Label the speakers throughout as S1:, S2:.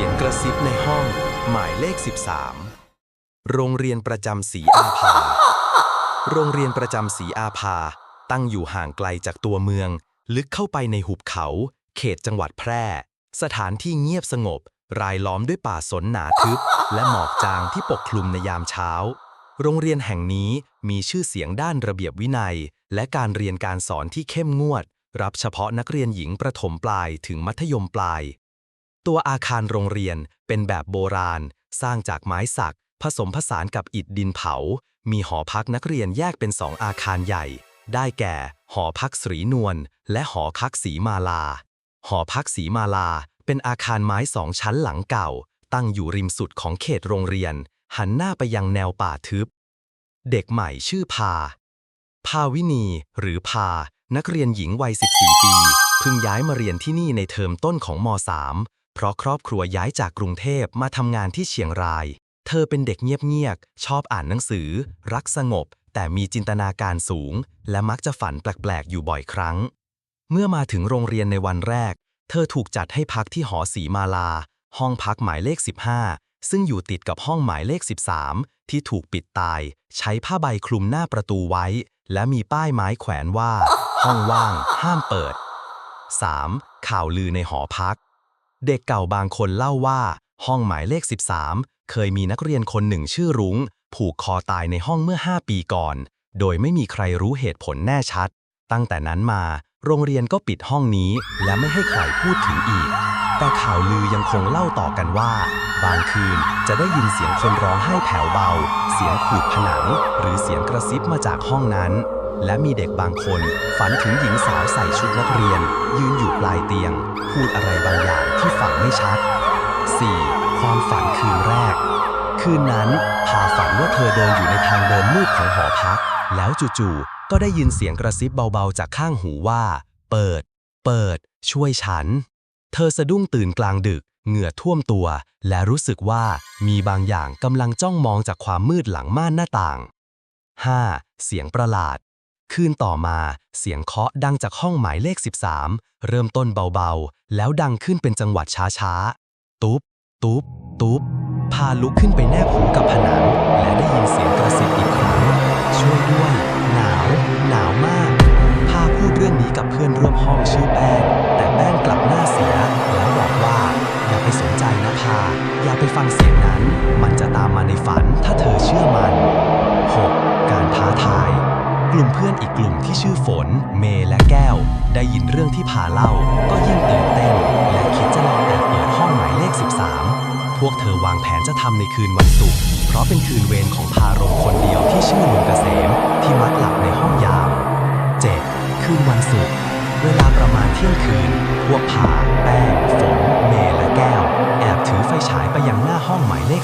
S1: สียงกระซิบในห้อง หมายเลข 13 โรงเรียนประจำศรีอาภา โรงเรียนประจำศรีอาภา ตั้งอยู่ห่างไกลจากตัวเมือง ลึกเข้าไปในหุบเขา เขตจังหวัดแพร่ สถานที่เงียบสงบ รายล้อมด้วยป่าสนหนาทึบ และหมอกจางที่ปกคลุมในยามเช้า โรงเรียนแห่งนี้มีชื่อเสียงด้านระเบียบวินัย และการเรียนการสอนที่เข้มงวด รับเฉพาะนักเรียนหญิงประถมปลายถึงมัธยมปลาย ตัวอาคารโรงเรียนเป็นแบบโบราณ สร้างจากไม้สัก ผสมผสานกับอิฐดินเผา มีหอพักนักเรียนแยกเป็นสองอาคารใหญ่ ได้แก่ หอพักศรีนวลและหอพักศรีมาลา หอพักศรีมาลา เป็นอาคารไม้สองชั้นหลังเก่า ตั้งอยู่ริมสุดของเขตโรงเรียน หันหน้าไปยังแนวป่าทึบ เด็กใหม่ชื่อพาภาวินีหรือพา นักเรียนหญิงวัย 14 ปีเพิ่งย้ายมาเรียนที่นี่ในเทอมต้นของม .3 เพราะครอบครัวย้ายจากกรุงเทพมาทำงานที่เชียงราย เธอเป็นเด็กเงียบๆ ชอบอ่านหนังสือ รักสงบ แต่มีจินตนาการสูง และมักจะฝันแปลกๆ อยู่บ่อยครั้ง เมื่อมาถึงโรงเรียนในวันแรก เธอถูกจัดให้พักที่หอสีมาลา ห้องพักหมายเลข 15 ซึ่งอยู่ติดกับห้องหมายเลข 13 ที่ถูกปิดตาย ใช้ผ้าใบคลุมหน้าประตูไว้ และมีป้ายไม้แขวนว่า ห้องว่าง ห้ามเปิด 3. ข่าวลือในหอพัก เด็กเก่าบางคนเล่าว่า ห้องหมายเลข 13 เคยมีนักเรียนคนหนึ่งชื่อรุง้ง ผูกคอตายในห้องเมื่อ 5 ปีก่อน โดยไม่มีใครรู้เหตุผลแน่ชัด ตั้งแต่นั้นมา โรงเรียนก็ปิดห้องนี้ และไม่ให้ใครพูดถึงอีก แต่ข่าวลือยังคงเล่าต่อกันว่า บางคืนจะได้ยินเสียงคนร้องไห้แผ่วเบา เสียงขูดผนัง หรือเสียงกระซิบมาจากห้องนั้น และมีเด็กบางคนฝันถึงหญิงสาวใส่ชุดนักเรียน ยืนอยู่ปลายเตียง พูดอะไรบางอย่างที่ฟังไม่ชัด 4. ความฝันคืนแรก คืนนั้นพาฝันว่าเธอเดินอยู่ในทางเดินมืดของหอพัก แล้วจู่ๆก็ได้ยินเสียงกระซิบเบาๆจากข้างหูว่า เปิด เปิด ช่วยฉัน เธอสะดุ้งตื่นกลางดึก เหงื่อท่วมตัว และรู้สึกว่ามีบางอย่างกำลังจ้องมองจากความมืดหลังม่านหน้าต่าง 5. เสียงประหลาด คืนต่อมา เสียงเคาะดังจากห้องหมายเลข 13 เริ่มต้นเบาๆ แล้วดังขึ้นเป็นจังหวัดช้าๆ ตุ๊บ ตุ๊บ ตุ๊บ พาลุกขึ้นไปแนบหูกับผนัง และได้ยินเสียงกระซิบอีกครั้ง ช่วยด้วย หนาว หนาวมาก พาพูดเรื่องนี้กับเพื่อนร่วมห้องชื่อแป้ง แต่แป้งกลับหน้าเสีย แล้วบอกว่า อย่าไปสนใจนะพา อย่าไปฟังเสียงนั้น มันจะตามมาในฝันถ้าเธอเชื่อมัน 6. การท้าทาย กลุ่มเพื่อนอีกกลุ่มที่ชื่อฝน เมย์และแก้ว ได้ยินเรื่องที่พาเล่า ก็ยิ่งตื่นเต้น และคิดจะลองแอบเปิดห้องหมายเลข 13 พวกเธอวางแผนจะทำในคืนวันศุกร์เพราะเป็นคืนเวรของพารงคนเดียวที่ชื่อลุงเกษม ที่มักหลับในห้องยาม 7. คืนวันศุกร์เวลาประมาณเที่ยงคืน พวกพาแป้ง ฝน เมย์และแก้ว แอบถือไฟฉายไปยังหน้าห้องหมายเลข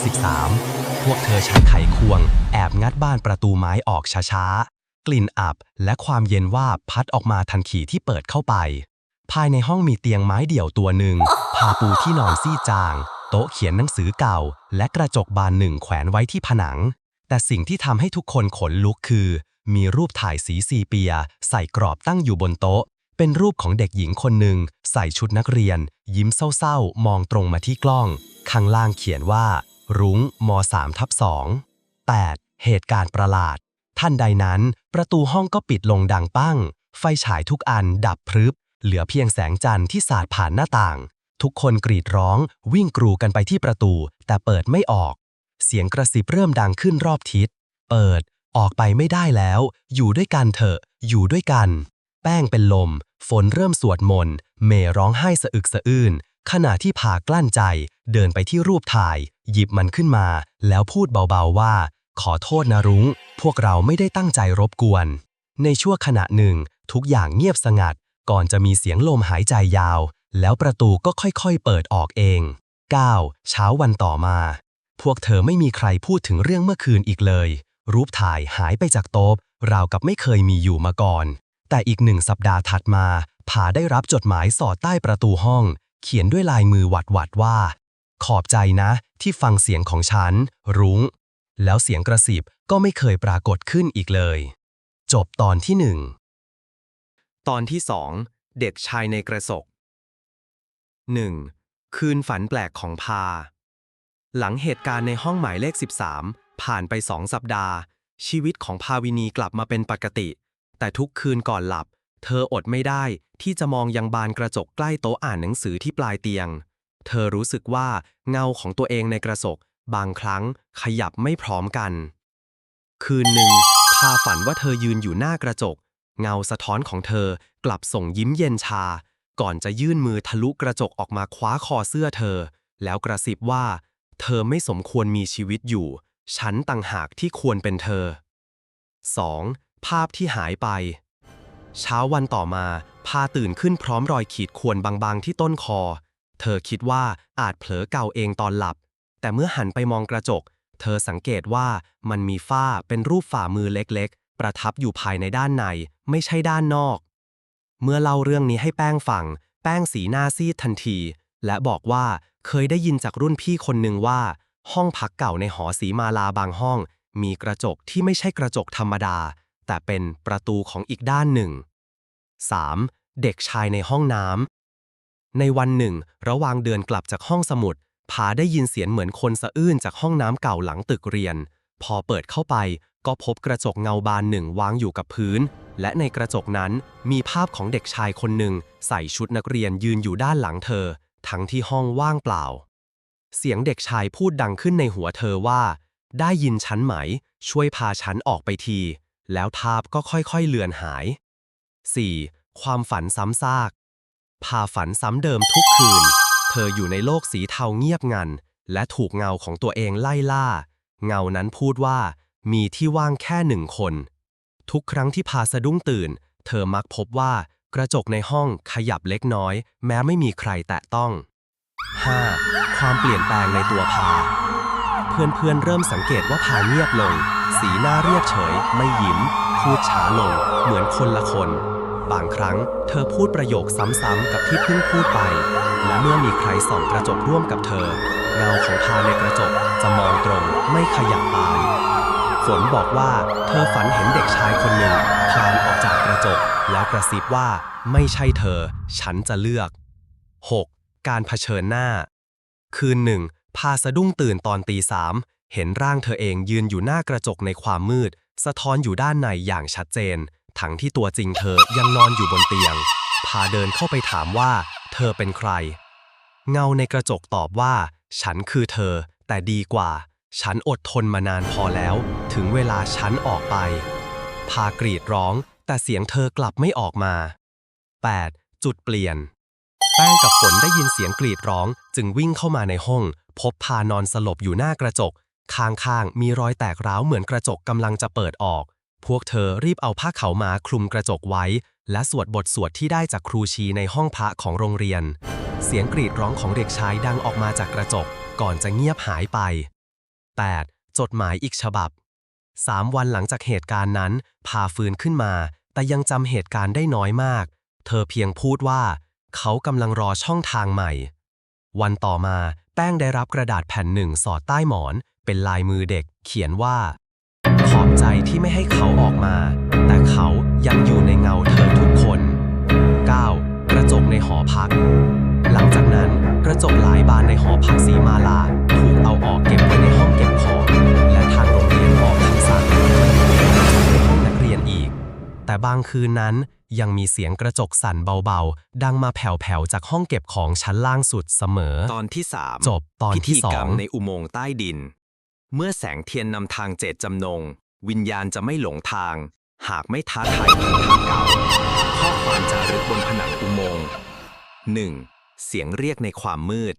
S1: 13 พวกเธอใช้ไขควง แอบงัดบ้านประตูไม้ออกช้า กลิ่นอับและความเย็นว่าพัดออกมาทันทีที่เปิดเข้าไป ภายในห้องมีเตียงไม้เดี่ยวตัวหนึ่งพาปูที่นอนซี่จาง โต๊ะเขียนหนังสือเก่า และกระจกบานหนึ่งแขวนไว้ที่ผนัง แต่สิ่งที่ทำให้ทุกคนขนลุกคือ มีรูปถ่ายสีซีเปีย ใส่กรอบตั้งอยู่บนโต๊ะ เป็นรูปของเด็กหญิงคนหนึ่ง ใส่ชุดนักเรียน ยิ้มเศร้าๆ มองตรงมาที่กล้อง ข้างล่างเขียนว่า รุ้งม 3 ทับ2 8. เหตุการณ์ประหลาด ท่านใดนั้น ประตูห้องก็ปิดลงดังปั้ง ไฟฉายทุกอันดับพรึบ เหลือเพียงแสงจันทร์ที่สาดผ่านหน้าต่าง ทุกคนกรีดร้อง วิ่งกรูกันไปที่ประตู แต่เปิดไม่ออก เสียงกระซิบเริ่มดังขึ้นรอบทิศ เปิด ออกไปไม่ได้แล้ว อยู่ด้วยกันเถอะ อยู่ด้วยกัน แป้งเป็นลม ฝนเริ่มสวดมนต์เมย์ร้องไห้สะอึกสะอื้นขณะที่พากลั้นใจ เดินไปที่รูปถ่าย หยิบมันขึ้นมา แล้วพูดเบาๆว่า ขอโทษนะรุง้ง พวกเราไม่ได้ตั้งใจรบกวน ในชั่วขณะหนึ่ง ทุกอย่างเงียบสงัด ก่อนจะมีเสียงลมหายใจยาว แล้วประตูก็ค่อยๆเปิดออกเอง 9. เช้าวันต่อมา พวกเธอไม่มีใครพูดถึงเรื่องเมื่อคืนอีกเลย รูปถ่ายหายไปจากโต๊ะราวกับไม่เคยมีอยู่มาก่อน แต่อีกหนึ่งสัปดาห์ถัดมาผาได้รับจดหมายสอดใต้ประตูห้อง เขียนด้วยลายมือหวัดหวัดๆว่า ขอบใจนะ ที่ฟังเสียงของฉัน รุง้ง แล้วเสียงกระสิบก็ไม่เคยปรากฏขึ้นอีกเลย จบตอนที่หนึ่ง
S2: ตอนที่สองเด็กชายในกระสก 1.
S1: คืนฝันแปลกของพา หลังเหตุการณ์ในห้องหมายเลข 13 ผ่านไปสองสัปดาห์ ชีวิตของภาวินีกลับมาเป็นปกติ แต่ทุกคืนก่อนหลับ เธออดไม่ได้ที่จะมองยังบานกระจกใกล้โต๊ะอ่านหนังสือที่ปลายเตียง เธอรู้สึกว่าเงาของตัวเองในกระจก บางครั้งขยับไม่พร้อมกัน คืนหนึ่งพาฝันว่าเธอยืนอยู่หน้ากระจก เงาสะท้อนของเธอกลับส่งยิ้มเย็นชา ก่อนจะยื่นมือทะลุกระจกออกมาคว้าคอเสื้อเธอ แล้วกระซิบว่า เธอไม่สมควรมีชีวิตอยู่ ฉันต่างหากที่ควรเป็นเธอ 2. ภาพที่หายไป เช้าวันต่อมา พาตื่นขึ้นพร้อมรอยขีดข่วนบางๆที่ต้นคอ เธอคิดว่าอาจเผลอเก่าเองตอนหลับ แต่เมื่อหันไปมองกระจก เธอสังเกตว่ามันมีฝ้าเป็นรูปฝ่ามือเล็กๆ ประทับอยู่ภายในด้านใน ไม่ใช่ด้านนอก เมื่อเล่าเรื่องนี้ให้แป้งฟัง แป้งสีหน้าซีดทันที และบอกว่าเคยได้ยินจากรุ่นพี่คนหนึ่งว่า ห้องพักเก่าในหอสีมาลาบางห้อง มีกระจกที่ไม่ใช่กระจกธรรมดา แต่เป็นประตูของอีกด้านหนึ่ง 3. เด็กชายในห้องน้ำในวันหนึ่ง ระหว่างเดินกลับจากห้องสมุด ผาได้ยินเสียงเหมือนคนสะอื้นจากห้องน้ำเก่าหลังตึกเรียน พอเปิดเข้าไปก็พบกระจกเงาบานหนึ่งวางอยู่กับพื้น และในกระจกนั้นมีภาพของเด็กชายคนหนึ่งใส่ชุดนักเรียนยืนอยู่ด้านหลังเธอ ทั้งที่ห้องว่างเปล่า เสียงเด็กชายพูดดังขึ้นในหัวเธอว่า ได้ยินฉันไหม ช่วยพาฉันออกไปที แล้วภาพก็ค่อยๆเลือนหาย 4. ความฝันซ้ำซาก พาฝันซ้ำเดิมทุกคืน ธออยู่ในโลกสีเทาเงียบงัน และถูกเงาของตัวเองไล่ล่า เงานั้นพูดว่า มีที่ว่างแค่หนึ่งคน ทุกครั้งที่พาสะดุ้งตื่น เธอมักพบว่ากระจกในห้องขยับเล็กน้อย แม้ไม่มีใครแตะต้อง 5. ความเปลี่ยนแปลงในตัวพา เพื่อนๆเริ่มสังเกตว่าพาเงียบลง สีหน้าเรียบเฉย ไม่ยิ้ม พูดช้าลง เหมือนคนละคน บางครั้งเธอพูดประโยคซ้ำๆกับที่เพิ่งพูดไป และเมื่อมีใครส่องกระจกร่วมกับเธอ เงาของพาในกระจกจะมองตรงไม่ขยับตาม ฝนบอกว่าเธอฝันเห็นเด็กชายคนหนึ่งคลานออกจากกระจก แล้วกระซิบว่าไม่ใช่เธอ ฉันจะเลือก 6. การเผชิญหน้า คืนหนึ่งพาสะดุ้งตื่นตอนตีสามเห็นร่างเธอเองยืนอยู่หน้ากระจกในความมืด สะท้อนอยู่ด้านในอย่างชัดเจน ทั้งที่ตัวจริงเธอยังนอนอยู่บนเตียง พาเดินเข้าไปถามว่า เธอเป็นใคร เงาในกระจกตอบว่า ฉันคือเธอ แต่ดีกว่า ฉันอดทนมานานพอแล้ว ถึงเวลาฉันออกไป พากรีดร้อง แต่เสียงเธอกลับไม่ออกมา 8. จุดเปลี่ยน แป้งกับฝนได้ยินเสียงกรีดร้อง จึงวิ่งเข้ามาในห้อง พบพานอนสลบอยู่หน้ากระจก ข้างๆมีรอยแตกร้าวเหมือนกระจกกำลังจะเปิดออก พวกเธอรีบเอาผ้าขาวมาคลุมกระจกไว้ และสวดบทสวดที่ได้จากครูชีในห้องพระของโรงเรียน เสียงกรีดร้องของเด็กชายดังออกมาจากกระจกก่อนจะเงียบหายไป 8. จดหมายอีกฉบับสามวันหลังจากเหตุการณ์นั้น พาฟื้นขึ้นมา แต่ยังจำเหตุการณ์ได้น้อยมาก เธอเพียงพูดว่า เขากำลังรอช่องทางใหม่ วันต่อมาแป้งได้รับกระดาษแผ่นหนึ่งสอดใต้หมอน เป็นลายมือเด็ก เขียนว่า ใจที่ไม่ให้เขาออกมา แต่เขายังอยู่ในเงาเธอทุกคน 9. กระจกในหอพัก หลังจากนั้นกระจกหลายบานในหอพักสีมาลา ถูกเอาออกเก็บไว้ในห้องเก็บของ และทางโรงเรียนออกคำสั่งให้ไม่ให้กระจกในห้องนักเรียนอีก แต่บางคืนนั้นยังมีเสียงกระจกสั่นเบาๆ ดังมาแผ่วๆ จากห้องเก็บของชั้นล่างสุดเสมอ
S2: ตอนที่ 3
S1: จบตอนที่
S2: พิธีกรรม
S1: สอง
S2: ในอุโมงค์ใต้ดิน เมื่อแสงเทียนนำทางเจตจำนง วิญญาณจะไม่หลงทาง หากไม่ท้าทายพันธะเก่าข้อความจารึกบนผนังอุโมงค์ 1. เสียงเรียกในความมืด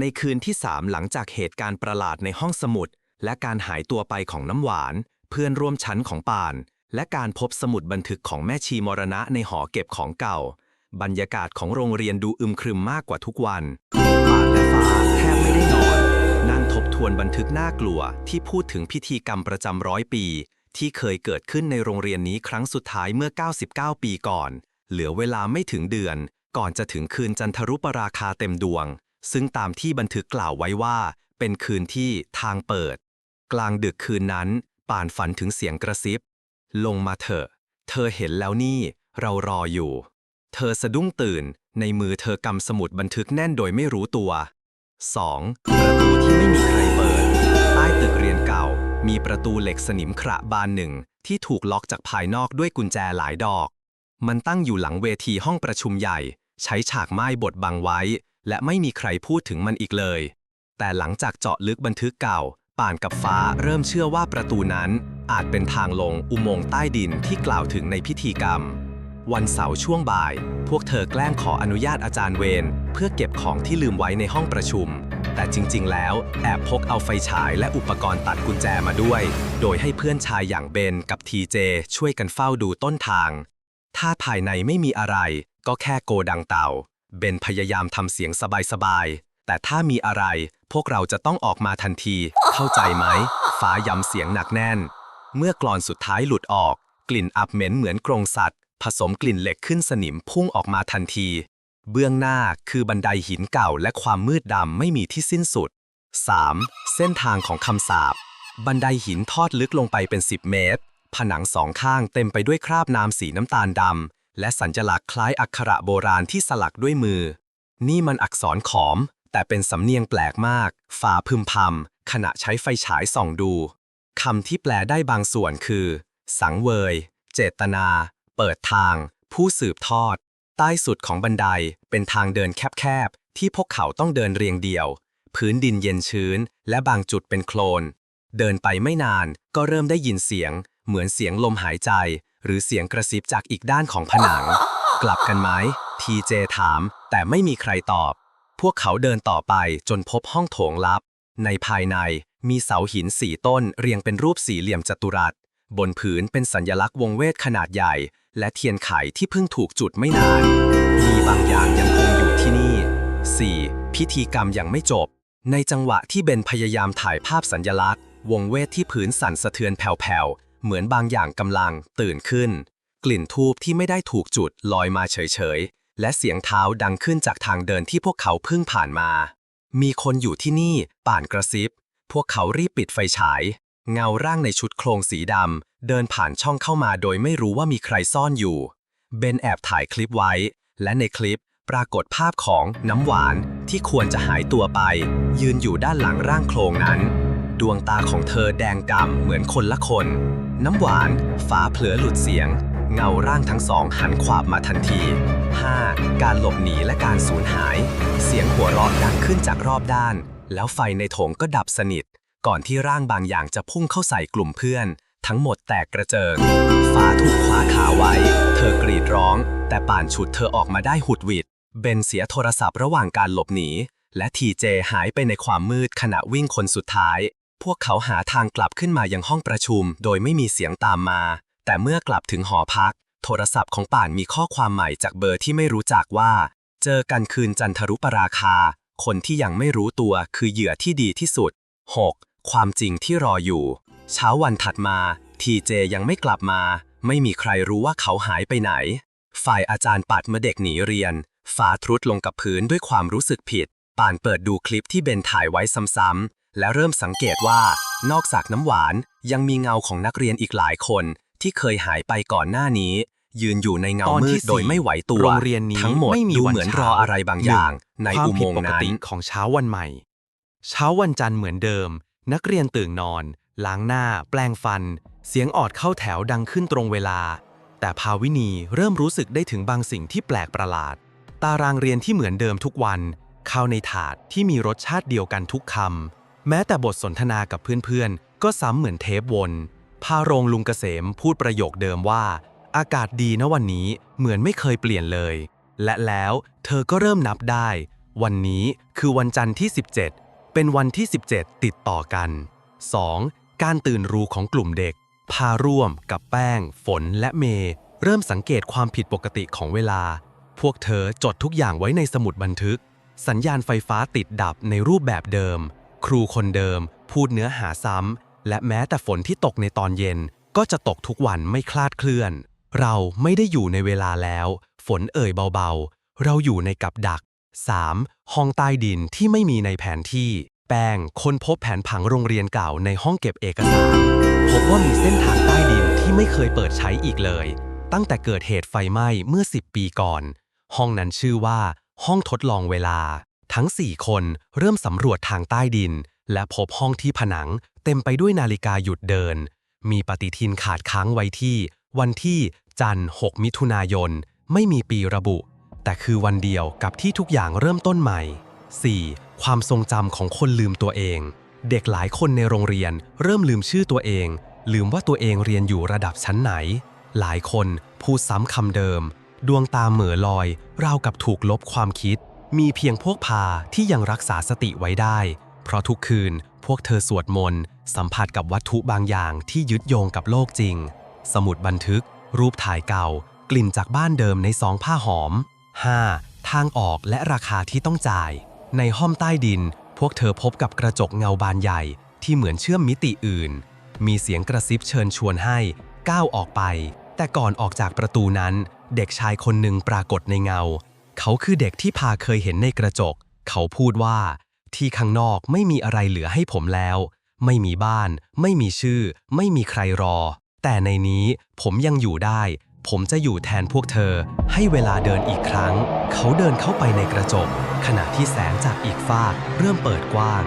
S2: ในคืนที่3หลังจากเหตุการณ์ประหลาดในห้องสมุด และการหายตัวไปของน้ำหวาน เพื่อนร่วมชั้นของปาน และการพบสมุดบันทึกของแม่ชีมรณะในหอเก็บของเก่า บรรยากาศของโรงเรียนดูอึมครึมมากกว่าทุกวันปานและฟ้า บทวนบันทึกน่ากลัวที่พูดถึงพิธีกรรมประจำร้อยปี ที่เคยเกิดขึ้นในโรงเรียนนี้ครั้งสุดท้ายเมื่อ 99 ปีก่อน เหลือเวลาไม่ถึงเดือน ก่อนจะถึงคืนจันทรุปราคาเต็มดวง ซึ่งตามที่บันทึกกล่าวไว้ว่า เป็นคืนที่ทางเปิด กลางดึกคืนนั้น ป่านฝันถึงเสียงกระซิบ ลงมาเถอะ เธอเห็นแล้วนี่ เรารออยู่ เธอสะดุ้งตื่น ในมือเธอกำสมุดบันทึกแน่นโดยไม่รู้ตัว 2. ประตูที่ไม่มี ตึกเรียนเก่า มีประตูเหล็กสนิมขระบานหนึ่ง ที่ถูกล็อกจากภายนอกด้วยกุญแจหลายดอก มันตั้งอยู่หลังเวทีห้องประชุมใหญ่ ใช้ฉากไม้บดบังไว้ และไม่มีใครพูดถึงมันอีกเลย แต่หลังจากเจาะลึกบันทึกเก่า ป่านกับฟ้าเริ่มเชื่อว่าประตูนั้น อาจเป็นทางลงอุโมงค์ใต้ดินที่กล่าวถึงในพิธีกรรม วันเสาร์ช่วงบ่าย พวกเธอแกล้งขออนุญาตอาจารย์เวรเพื่อเก็บของที่ลืมไว้ในห้องประชุม แต่จริงๆ แล้วแอบพกเอาไฟฉายและอุปกรณ์ตัดกุญแจมาด้วย โดยให้เพื่อนชายอย่างเบนกับทีเจช่วยกันเฝ้าดูต้นทาง ถ้าภายในไม่มีอะไร ก็แค่โกดังเต่า เบนพยายามทำเสียงสบายๆ แต่ถ้ามีอะไร พวกเราจะต้องออกมาทันที เข้าใจไหม ฟ้าย้ำเสียงหนักแน่น เมื่อกลอนสุดท้ายหลุดออก กลิ่นอับเหม็นเหมือนกรงสัตว์ ผสมกลิ่นเหล็กขึ้นสนิมพุ่งออกมาทันที เบื้องหน้าคือบันไดหินเก่าและความมืดดำไม่มีที่สิ้นสุด 3. เส้นทางของคำสาปบันไดหินทอดลึกลงไปเป็น 10 เมตร ผนังสองข้างเต็มไปด้วยคราบน้ำสีน้ำตาลดำและสัญลักษณ์คล้ายอักขระโบราณที่สลักด้วยมือ นี่มันอักษรขอม แต่เป็นสำเนียงแปลกมาก ฝ่าพึมพำขณะใช้ไฟฉายส่องดูคำที่แปลได้บางส่วนคือ สังเวย เจตนา เปิดทาง ผู้สืบทอด ใต้สุดของบันไดเป็นทางเดินแคบๆ ที่พวกเขาต้องเดินเรียงเดี่ยว พื้นดินเย็นชื้น และบางจุดเป็นโคลน เดินไปไม่นานก็เริ่มได้ยินเสียง เหมือนเสียงลมหายใจ หรือเสียงกระซิบจากอีกด้านของผนัง กลับกันไหมทีเจถาม แต่ไม่มีใครตอบ พวกเขาเดินต่อไปจนพบห้องโถงลับ ในภายในมีเสาหินสี่ต้นเรียงเป็นรูปสี่เหลี่ยมจัตุรัส บนผืนเป็นสัญลักษณ์วงเวทขนาดใหญ่ และเทียนไขที่เพิ่งถูกจุดไม่นาน มีบางอย่างยังคงอยู่ที่นี่ 4. พิธีกรรมยังไม่จบ ในจังหวะที่เบนพยายามถ่ายภาพสัญลักษณ์ วงเวทที่ผืนสั่นสะเทือนแผ่วๆ เหมือนบางอย่างกำลังตื่นขึ้น กลิ่นทูบที่ไม่ได้ถูกจุดลอยมาเฉยๆ และเสียงเท้าดังขึ้นจากทางเดินที่พวกเขาเพิ่งผ่านมา มีคนอยู่ที่นี่ป่านกระซิบ พวกเขารีบปิดไฟฉาย เงาร่างในชุดโครงสีดำเดินผ่านช่องเข้ามาโดยไม่รู้ว่ามีใครซ่อนอยู่ เบนแอบถ่ายคลิปไว้ และในคลิปปรากฏภาพของน้ำหวานที่ควรจะหายตัวไป ยืนอยู่ด้านหลังร่างโครงนั้น ดวงตาของเธอแดงกำเหมือนคนละคน น้ำหวานฟ้าเผลอหลุดเสียง เงาร่างทั้งสองหันขวาบมาทันที 5. การหลบหนีและการสูญหาย เสียงหัวเราะดังขึ้นจากรอบด้าน แล้วไฟในโถงก็ดับสนิท ก่อนที่ร่างบางอย่างจะพุ่งเข้าใส่กลุ่มเพื่อน ทั้งหมดแตกกระเจิงฟ้าถูกคว้าขาไว้ เธอกรีดร้อง แต่ป่านฉุดเธอออกมาได้หุดหวิด เบนเสียโทรศัพท์ระหว่างการหลบหนี และทีเจหายไปในความมืดขณะวิ่งคนสุดท้าย พวกเขาหาทางกลับขึ้นมายังห้องประชุม โดยไม่มีเสียงตามมา แต่เมื่อกลับถึงหอพัก โทรศัพท์ของป่านมีข้อความใหม่จากเบอร์ที่ไม่รู้จักว่า เจอกันคืนจันทรุปราคา คนที่ยังไม่รู้ตัวคือเหยื่อที่ดีที่สุด 6. ความจริงที่รออยู่ เช้าวันถัดมา ทีเจยังไม่กลับมา ไม่มีใครรู้ว่าเขาหายไปไหน ฝ่ายอาจารย์ปัดเมื่อเด็กหนีเรียนฟ้าทรุดลงกับพื้นด้วยความรู้สึกผิด ป่านเปิดดูคลิปที่เบนถ่ายไว้ซ้ำๆ และเริ่มสังเกตว่า นอกจากน้ำหวานยังมีเงาของนักเรียนอีกหลายคน ที่เคยหายไปก่อนหน้านี้ ยืนอยู่ในเงา
S1: ตอน
S2: มื
S1: ที่
S2: ดโดย
S1: สี่
S2: ไม่ไหวตัว
S1: โรงเรียนนี้
S2: ทั้งหมด
S1: ไม่มี
S2: ดู
S1: วัน
S2: เหมือน
S1: เช้าร
S2: ออะไรบางอย่าง ใน
S1: ความ
S2: อุ
S1: ผิ
S2: โม
S1: ด
S2: ง
S1: ป
S2: ค์
S1: ก
S2: นั้น
S1: ติของเช้าวันใหม่ เช้าวันจันทร์เหมือนเดิม นักเรียนตื่นนอน ล้างหน้า แปลงฟัน เสียงออดเข้าแถวดังขึ้นตรงเวลา แต่ภาวินีเริ่มรู้สึกได้ถึงบางสิ่งที่แปลกประหลาด ตารางเรียนที่เหมือนเดิมทุกวัน ข้าวในถาดที่มีรสชาติเดียวกันทุกคำแม้แต่บทสนทนากับเพื่อนๆ ก็ซ้ำเหมือนเทปวนพาโรงลุงเกษมพูดประโยคเดิมว่า อากาศดีนะวันนี้เหมือนไม่เคยเปลี่ยนเลย และแล้วเธอก็เริ่มนับได้ วันนี้คือวันจันทร์ที่ 17 เป็นวันที่ 17 ติดต่อกัน 2. การตื่นรู้ของกลุ่มเด็ก พาร่วมกับแป้ง ฝนและเมย์เริ่มสังเกตความผิดปกติของเวลา พวกเธอจดทุกอย่างไว้ในสมุดบันทึก สัญญาณไฟฟ้าติดดับในรูปแบบเดิม ครูคนเดิม พูดเนื้อหาซ้ำ และแม้แต่ฝนที่ตกในตอนเย็น ก็จะตกทุกวันไม่คลาดเคลื่อน เราไม่ได้อยู่ในเวลาแล้ว ฝนเอ่ยเบาๆ เราอยู่ในกับดัก 3. ห้องใต้ดินที่ไม่มีในแผนที่ แป้งค้นพบแผนผังโรงเรียนเก่าในห้องเก็บเอกสาร พบว่ามีเส้นทางใต้ดินที่ไม่เคยเปิดใช้อีกเลย ตั้งแต่เกิดเหตุไฟไหม้เมื่อ 10 ปีก่อน ห้องนั้นชื่อว่า ห้องทดลองเวลา ทั้งสี่คนเริ่มสำรวจทางใต้ดิน และพบห้องที่ผนัง เต็มไปด้วยนาฬิกาหยุดเดิน มีปฏิทินขาดค้างไว้ที่ วันที่จันทร์ 6 มิถุนายน ไม่มีปีระบุ แต่คือวันเดียวกับที่ทุกอย่างเริ่มต้นใหม่ 4. ความทรงจำของคนลืมตัวเอง เด็กหลายคนในโรงเรียนเริ่มลืมชื่อตัวเอง ลืมว่าตัวเองเรียนอยู่ระดับชั้นไหน หลายคนพูดซ้ำคำเดิม ดวงตาเหม่อลอย ราวกับถูกลบความคิด มีเพียงพวกพาที่ยังรักษาสติไว้ได้ เพราะทุกคืนพวกเธอสวดมนต์สัมผัสกับวัตถุบางอย่างที่ยึดโยงกับโลกจริง สมุดบันทึก รูปถ่ายเก่า กลิ่นจากบ้านเดิมในซองผ้าหอม 5. ทางออกและราคาที่ต้องจ่าย ในห้องใต้ดิน พวกเธอพบกับกระจกเงาบานใหญ่ที่เหมือนเชื่อมมิติอื่น มีเสียงกระซิบเชิญชวนให้ ก้าวออกไป แต่ก่อนออกจากประตูนั้น เด็กชายคนหนึ่งปรากฏในเงา เขาคือเด็กที่พาเคยเห็นในกระจก เขาพูดว่า ที่ข้างนอกไม่มีอะไรเหลือให้ผมแล้ว ไม่มีบ้าน ไม่มีชื่อ ไม่มีใครรอ แต่ในนี้ผมยังอยู่ได้ ผมจะอยู่แทนพวกเธอ ให้เวลาเดินอีกครั้ง เขาเดินเข้าไปในกระจก ขณะที่แสงจากอีกฟากเริ่มเปิดกว้าง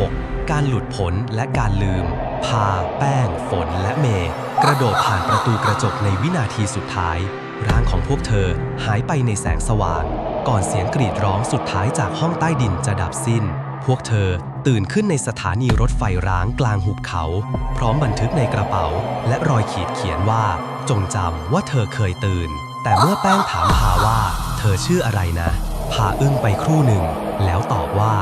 S1: 6. การหลุดพ้นและการลืม พา แป้ง ฝนและเมย์กระโดดผ่านประตูกระจกในวินาทีสุดท้าย ร่างของพวกเธอหายไปในแสงสว่าง ก่อนเสียงกรีดร้องสุดท้ายจากห้องใต้ดินจะดับสิ้น พวกเธอตื่นขึ้นในสถานีรถไฟร้างกลางหุบเขา พร้อมบันทึกในกระเป๋า และรอยขีดเขียนว่า จงจำว่าเธอเคยตื่น แต่เมื่อแป้งถามพาว่า เธอชื่ออะไรนะพาอึ้งไปครู่หนึ่ง แล้วตอบว่า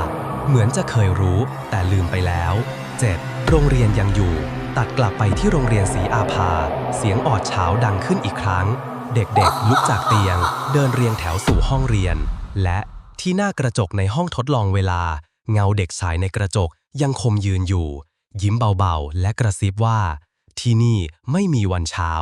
S1: เหมือนจะเคยรู้ แต่ลืมไปแล้ว 7. โรงเรียนยังอยู่ ตัดกลับไปที่โรงเรียนศรีอาภา เสียงออดเช้าดังขึ้นอีกครั้ง เด็กๆ ลุกจากเตียง เดินเรียงแถวสู่ห้องเรียน และที่หน้ากระจกในห้องทดลองเวลา เงาเด็กชายในกระจกยังคมยืนอยู่ ยิ้มเบาๆ และกระซิบว่า ที่นี่ไม่มีวันเช้า